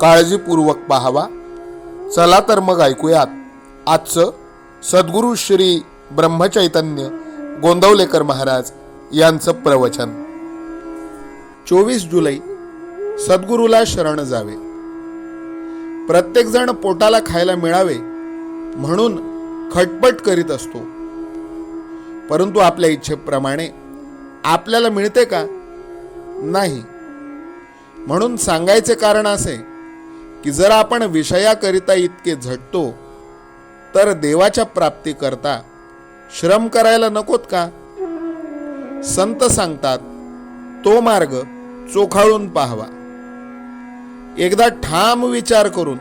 काळजीपूर्वक पाहावा. चला तर मग ऐकूयात. आजचं सद्गुरू श्री ब्रह्मचैतन्य गोंदवलेकर महाराज यांचं प्रवचन. चोवीस जुलै सद्गुरूला शरण जावे. प्रत्येकजण पोटाला खायला मिळावे म्हणून खटपट करीत असतो. परंतु आपल्या इच्छेप्रमाणे आपल्याला मिळते का? नाही. म्हणून सांगायचे कारण असे की जर आपण विषयाकरिता इतके झटतो तर देवाच्या प्राप्तीकरता श्रम करायला नकोत का? संत सांगतात तो मार्ग चोखाळून पाहावा. एकदा ठाम विचार करून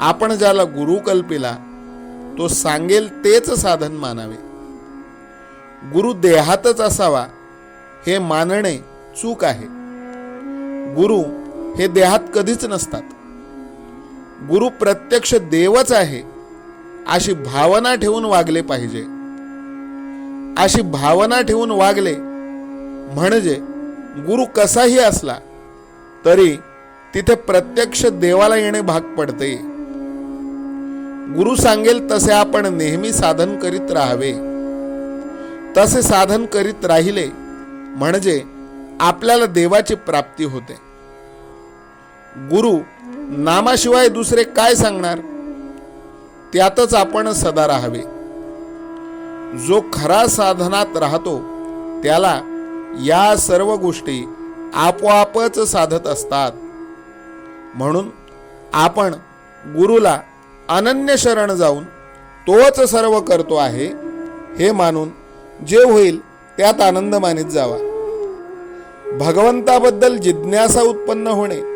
आपण ज्याला गुरु कल्पिला तो सांगेल तेच साधन मानावे. गुरु देहातच असावा हे मानणे चूक आहे. गुरु हे देहात कधीच नसतात. गुरु प्रत्यक्ष देवच आहे अशी भावना ठेवून वागले पाहिजे. अशी भावना ठेवून वागले म्हणजे गुरु कसाही असला तरी तिथे प्रत्यक्ष देवाला येणे भाग पडते. गुरु सांगेल तसे आपण नेहमी साधन करीत राहावे. तसे साधन करीत राहिले म्हणजे आपल्याला देवाची प्राप्ती होते. गुरु नामाशिवाय दुसरे काय सांगणार? त्यातच आपण सदा राहावे. जो खरा साधनात राहतो त्याला या सर्व गोष्टी आपोआपच साधत असतात. म्हणून आपण गुरुला अनन्य शरण जाऊन तोच सर्व करतो आहे हे मानून जे होईल त्यात आनंद मानित जावा. भगवंताबद्दल जिज्ञासा उत्पन्न होणे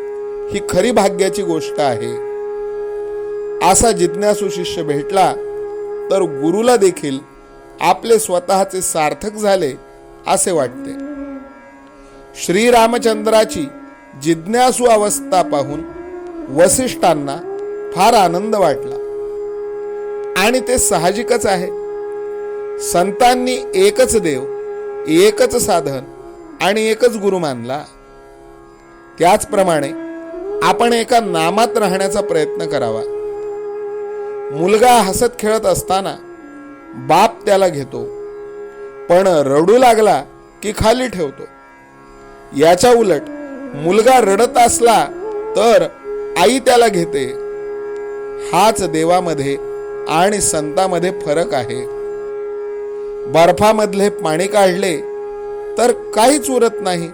ही खरी भाग्याची गोष्ट आहे. असा जिज्ञासू शिष्य भेटला तर गुरुला देखील आपले स्वतःचे सार्थक झाले असे वाटते. श्रीरामचंद्राची जिज्ञासू अवस्था पाहून वसिष्ठांना फार आनंद वाटला. आणि ते साहजिकच आहे. संतांनी एकच देव एकच साधन आणि एकच गुरु मानला. त्याचप्रमाणे आपण एका नामात राहण्याचा प्रयत्न करावा. मुलगा हसत खेळत असताना बाप त्याला घेतो. पण रडू लागला की खाली ठेवतो. याच्या उलट मुलगा रडत असला तर आई त्याला घेते. हाच देवामध्ये आणि संतामध्ये फरक आहे. बर्फामधले पाणी काढले तर काहीच उरत नाही.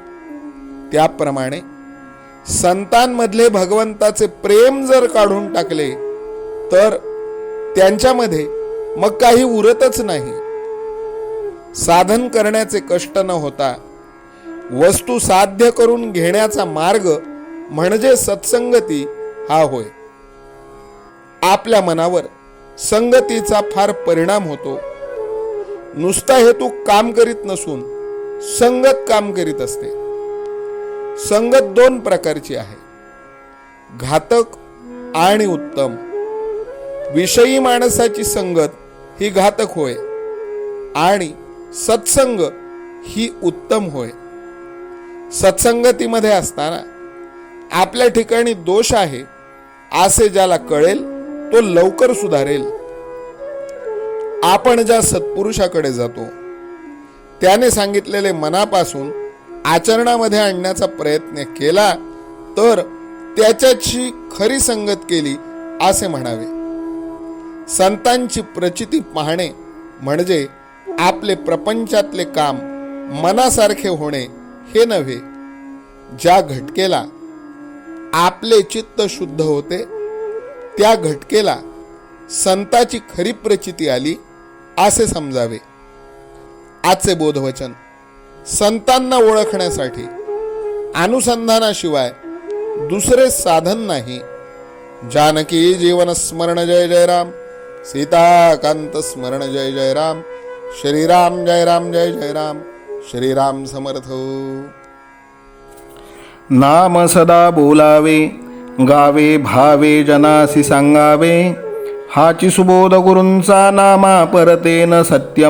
त्याप्रमाणे संतांमधले भगवंताचे प्रेम जर काढून टाकले तर त्यांच्यामध्ये मग काही उरतच नाही. साधन करण्याचे कष्ट न होता वस्तू साध्य करून घेण्याचा मार्ग म्हणजे सत्संगती हा होय. आपल्या मनावर संगतीचा फार परिणाम होतो. नुसता हेतू काम करीत नसून संगत काम करीत असते. संगत दोन प्रकारची आहे. घातक आणि उत्तम. विषयी माणसाची संगत ही घातक होय आणि सत्संग ही उत्तम होय. सत्संगतीमध्ये असताना आपल्या ठिकाणी दोष आहे असे ज्याला कळेल तो लवकर सुधारेल. आपण ज्या सत्पुरुषाकडे जातो त्याने सांगितलेले मनापासून आचरणामध्ये आणण्याचा प्रयत्न केला तर त्याच्याशी खरी संगत केली असे म्हणावे. संतांची प्रचिती पाहणे म्हणजे आपले प्रपंचातले काम मनासारखे होणे हे नव्हे. ज्या घटकेला आपले चित्त शुद्ध होते त्या घटकेला संताची खरी प्रचिती आली असे समजावे. आजचे बोधवचन. संतांना ओळखण्यासाठी अनुसंधानाशिवाय दुसरे साधन नाही. जानकी जीवन स्मरण जय जय राम सीताकांत स्मरण जय जय राम श्रीराम जय राम जय जय राम श्रीराम समर्थ. नाम सदा बोलावे गावे भावे जनासी सांगावे हाची सुबोध गुरूंचा नामा परतेन सत्य